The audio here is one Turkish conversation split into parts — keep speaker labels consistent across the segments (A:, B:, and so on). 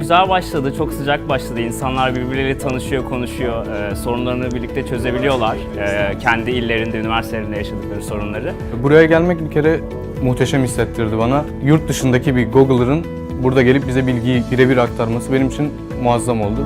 A: güzel başladı, çok sıcak başladı. İnsanlar birbirleriyle tanışıyor, konuşuyor, e, sorunlarını birlikte çözebiliyorlar. E, kendi illerinde, üniversitelerinde yaşadıkları sorunları.
B: Buraya gelmek bir kere muhteşem hissettirdi bana. Yurt dışındaki bir Googler'ın burada gelip bize bilgiyi birebir aktarması benim için muazzam oldu.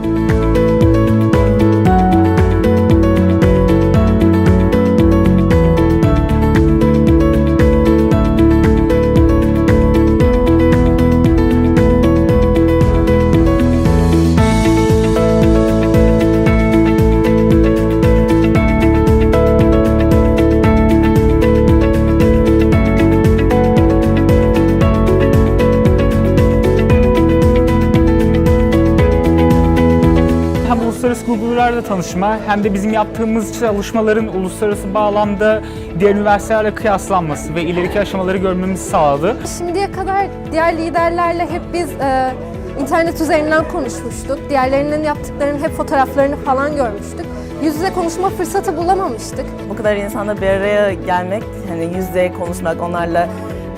C: Hem uluslararası Google'larla tanışma hem de bizim yaptığımız çalışmaların uluslararası bağlamda diğer üniversitelerle kıyaslanması ve ileriki aşamaları görmemizi sağladı.
D: Şimdiye kadar diğer liderlerle hep biz e, internet üzerinden konuşmuştuk. Diğerlerinin yaptıklarının hep fotoğraflarını falan görmüştük. Yüz yüze konuşma fırsatı bulamamıştık.
E: Bu kadar insanla bir araya gelmek, hani yüz yüze konuşmak, onlarla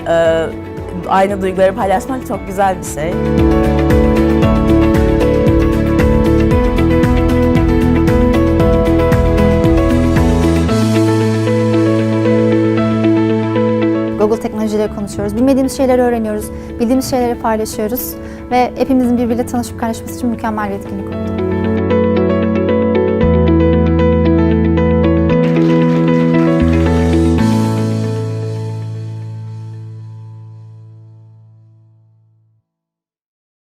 E: e, aynı duyguları paylaşmak çok güzel bir şey.
F: Google teknolojileri konuşuyoruz. Bilmediğimiz şeyleri öğreniyoruz. Bildiğimiz şeyleri paylaşıyoruz. Ve hepimizin birbiriyle tanışıp kaynaşması için mükemmel bir etkinlik oluyor.